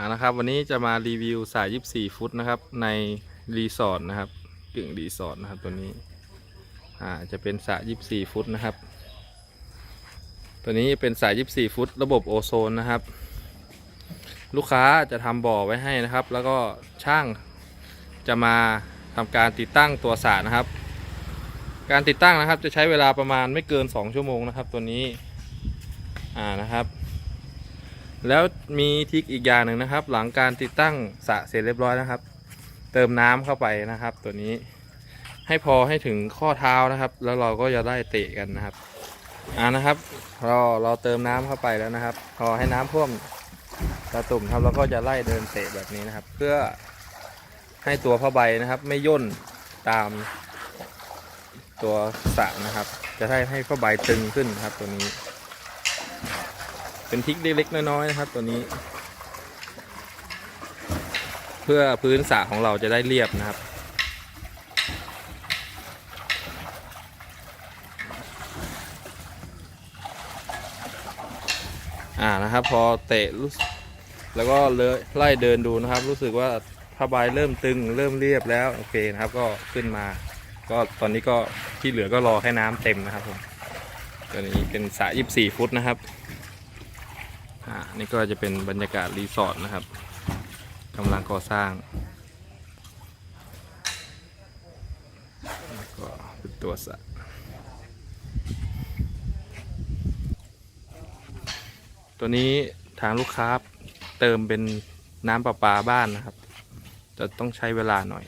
อ่านะครับ วันนี้จะมารีวิวสาย 24 ฟุตนะครับ ในรีสอร์ทนะครับกึ่งรีสอร์ทนะครับตัวนี้อ่าจะเป็นสาย 24 ฟุตนะครับ ตัวนี้เป็นสาย 24 ฟุต ระบบโอโซนนะครับ ลูกค้าจะทำบ่อไว้ให้นะครับ แล้วก็ช่างจะมาทำการติดตั้งตัวสรนะครับ การติดตั้งนะครับจะใช้เวลาประมาณไม่เกิน 2 ชั่วโมงนะครับ ตัวนี้อ่านะครับ แล้วมีทิกอีกอย่างหนึ่งนะครับ หลังการติดตั้งสระเสร็จเรียบร้อยนะครับ เติมน้ำเข้าไปนะครับ ตัวนี้ให้พอให้ถึงข้อเท้านะครับ แล้วเราก็จะได้เตะกันนะครับอ่านะครับเราเราเติมน้ำเข้าไปแล้วนะครับ พอให้น้ำท่วมตะตุ่มครับเราก็จะไล่เดินเตะแบบนี้นะครับ เพื่อให้ตัวผ้าใบนะครับ ไม่ย่นตามตัวสระนะครับ จะให้ให้ผ้าใบตึงขึ้นนครับตัวนี้ เป็นทริกเล็กๆน้อยๆนะครับ ตัวนี้ เพื่อพื้นสระของเราจะได้เรียบนะครับ อ่านะครับ พอเตะรู้สึกแล้วก็เลยไล่เดินดูนะครับ รู้สึกว่าผ้าใบเริ่มตึงเริ่มเรียบแล้วโอเคนะครับ ก็ขึ้นมา ก็ตอนนี้ก็ที่เหลือก็รอแค่น้ำเต็มนะครับผมตัวนี้เป็นสระ24 ฟุตนะครับ อ่านี่ก็จะเป็นบรรยากาศรีสอร์ทนะครับกำลังก่อสร้างแล้วก็เป็นตัวสระตัวนี้ทางลูกค้าเติมเป็นน้ำประปาบ้านนะครับ จะต้องใช้เวลาหน่อย